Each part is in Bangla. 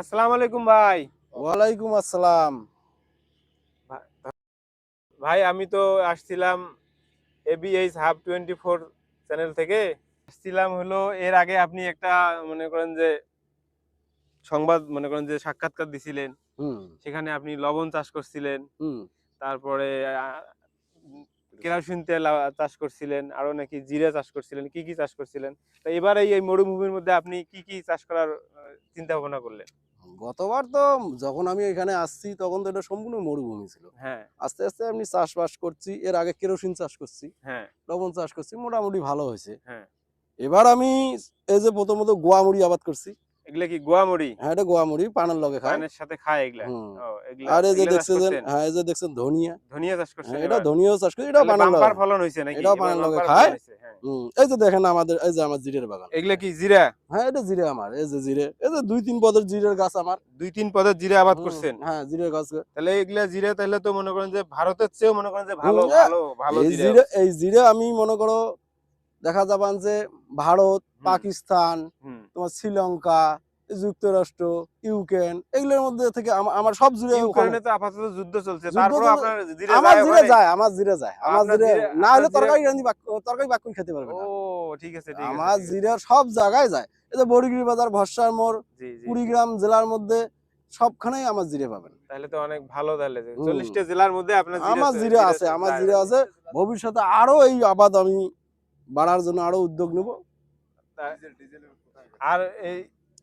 আসসালামু আলাইকুম ভাই। ওয়ালাইকুম আসসালাম। ভাই আমি তো আসছিলাম ABH hub twenty four channel থেকে। আসছিলাম হলো এর আগে আপনি একটা মনে করেন যে সংবাদ মনে করেন যে সাক্ষাৎকার দিছিলেন। সেখানে আপনি লবণ চাষ করছিলেন। তারপরে কেরোসিন তেল চাষ করছিলেন আরও নাকি জিরে চাষ করছিলেন কি কি চাষ করছিলেন? তো এবারে এই মরুভূমির মধ্যে আপনি কি কি চাষ করার চিন্তা ভাবনা করলেন? গতবার তো যখন আমি এখানে আসছি তখন তো এটা সম্পূর্ণ মরুভূমি ছিল। হ্যাঁ। আস্তে আস্তে আমি চাষবাস করছি এর আগে কেরোসিন চাষ করছি হ্যাঁ। লবণ চাষ করছি মোটামুটি ভালো হয়েছে। হ্যাঁ। এবার আমি এই যে প্রথমত গোয়ামুড়ি আবাদ করছি। এগুলা কি হ্যাঁ এটা গোয়ামুড়ি পানের লগে খায়। সাথে খায় এগুলা? হুম। ও, আর এই যে দেখছেন হ্যাঁ এই যে দেখছেন ধনিয়া। ধনিয়া চাষ হ্যাঁ, এটা ধনিয়াও চাষ করছি এটাও পানের লগে ফলন হয়েছে নাকি? এটাও পানের লগে খায়। ফলন হয়েছে। হুম, এই যে দেখেন আমাদের এই যে আমার জিরের বাগান। এগুলা কি জিরা? হ্যাঁ এটা জিরে আমার এই যে জিরে। এই যে দুই তিন পদের জিরের গাছ আমার। দুই তিন পদের জিরা আবাদ করছেন? হ্যাঁ জিরের গাছ। তাহলে এগুলা জিরা তাহলে তো মনে করেন যে ভারতের চেয়েও মনে করেন যে ভালো ভালো ভালো এই জিরা। জিরে এই জিরে আমি মনে করো দেখা যাবান যে ভারত পাকিস্তান। তোমার শ্রীলঙ্কা যুক্তরাষ্ট্র ইউক্রেন এগুলোর মধ্যে থেকে আমা- আমার সব ওখানে- ইউক্রেনে তো আপাতত যুদ্ধ চলছে। তারপর আপনার জিরা আমার যায় জিরে যায় আমার জিরে যায় আমার জিরে জিরে- না হলে তরকারি রান্ধি তরকারি বাক্য খেতে পারবে ও ঠিক আছে ঠিক আছে আমার। জিরে সব জায়গায় যায়। এই যে বড়িগিরি বাজার ভরসার মোড় জি কুড়িগ্রাম জেলার মধ্যে সবখানেই আমার জিরে পাবেন। তাহলে তো অনেক ভালো তাহলে। চল্লিশটা জেলার মধ্যে আপনার আমার জিরে আছে আমার জিরে আছে। ভবিষ্যতে আরও এই আবাদ আমি বাড়ার জন্য আরও উদ্যোগ নেব। আর এই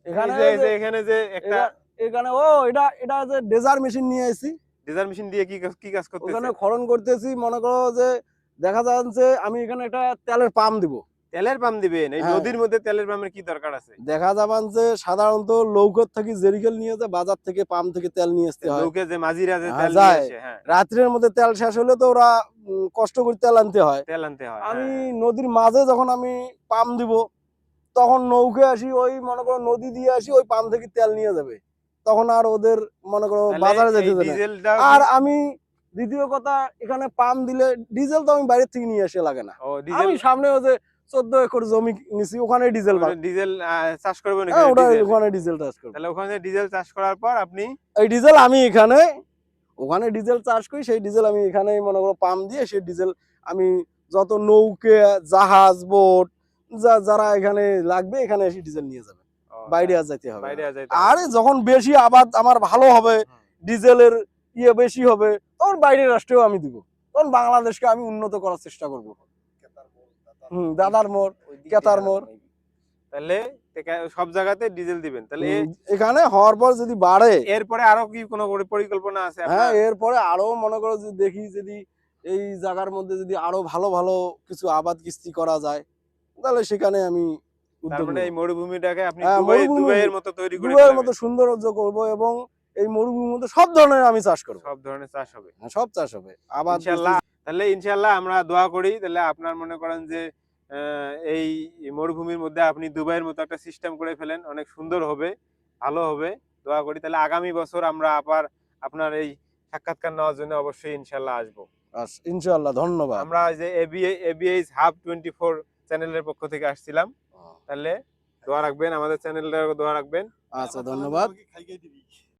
এখানে যে- এখানে যে একটা এখানে ও এটা এটা যে ডেজার মেশিন নিয়ে এসেছি ডিজার মেশিন দিয়ে কি কি কাজ করতেছে? ওখানে করতেছি মনে করো যে দেখা যাচ্ছে আমি এখানে একটা তেলের পাম্প দিব। তেলের পাম্প দিবেন? এই হ্যাঁ। নদীর মধ্যে তেলের পাম্পের কি দরকার আছে? দেখা যাবান যে সাধারণত লৌকর থেকে জেরিকেল নিয়ে যায় বাজার থেকে পাম্প থেকে তেল নিয়ে আসতে হয়। লোকে যে মাঝিরা যে হ্যাঁ, তেল নিয়ে। আসে হ্যাঁ। রাত্রের মধ্যে তেল শেষ হলে তো ওরা কষ্ট করে তেল আনতে হয়। তেল আনতে হয় আমি। নদীর মাঝে যখন আমি পাম্প দিব তখন নৌকে আসি ওই মনে করো নদী দিয়ে আসি ওই পাম্প থেকে তেল নিয়ে যাবে। তখন আর ওদের মনে করো বাজারে যেতে দেবে আর আমি দ্বিতীয় কথা এখানে পাম্প দিলে ডিজেল তো আমি বাইরে থেকে নিয়ে এসে লাগে না। আমি সামনে যে চোদ্দ একর জমি নিছি ওখানে ডিজেল ডিজেল চাষ করবেন হ্যাঁ ওটা ওখানে ডিজেল চাষ করব। তাহলে ওখানে ডিজেল চাষ করার পর আপনি এই ডিজেল আমি এখানে ওখানে ডিজেল চাষ করি সেই ডিজেল আমি এখানে মনে করো পাম্প দিয়ে সেই ডিজেল আমি যত নৌকে জাহাজ বোট যারা এখানে লাগবে এখানে এসে ডিজেল নিয়ে যাবে। বাইরে হ্যাঁ, আর হবে আর যাইতে হবে না। যখন বেশি আবাদ আমার ভালো হবে ডিজেলের ইয়ে বেশি হবে তখন বাইরের রাষ্ট্রেও আমি দিব। তখন বাংলাদেশকে আমি উন্নত করার চেষ্টা করব। হুম দাদার মোড় কেতার মোড়। তাহলে সব জায়গাতে ডিজেল দিবেন। তাহলে এখানে হওয়ার পর যদি বাড়ে এরপরে আরও কি কোনো পরিকল্পনা আছে হ্যাঁ এরপরে আরও মনে করো যে দেখি যদি এই জায়গার মধ্যে যদি আরও ভালো ভালো কিছু আবাদ কিস্তি করা যায় তাহলে সেখানে আমি মানে এই মরুভূমিটাকে আপনি হ্যাঁ, দুবাইয়ের মতো তৈরি করে দুবাইয়ের মতো সৌন্দর্য করব এবং এই মরুভূমির মধ্যে সব ধরনের আমি চাষ করব। সব ধরনের চাষ হবে। হ্যাঁ, সব চাষ হবে। ইনশাল্লাহ তাহলে ইনশাল্লাহ আমরা দোয়া করি তাহলে আপনার মনে করেন যে এই মরুভূমির মধ্যে আপনি দুবাইয়ের মতো একটা সিস্টেম করে ফেলেন অনেক সুন্দর হবে ভালো হবে। দোয়া করি তাহলে আগামী বছর আমরা আবার আপনার এই সাক্ষাৎকার নেওয়ার জন্য অবশ্যই ইনশাল্লাহ আসব। আস- ইনশাআল্লাহ ধন্যবাদ। আমরা যে ABA ABH hub twenty four চ্যানেলের পক্ষ থেকে আসছিলাম। তাহলে দোয়া রাখবেন আমাদের চ্যানেলটা দোয়া রাখবেন। আচ্ছা ধন্যবাদ।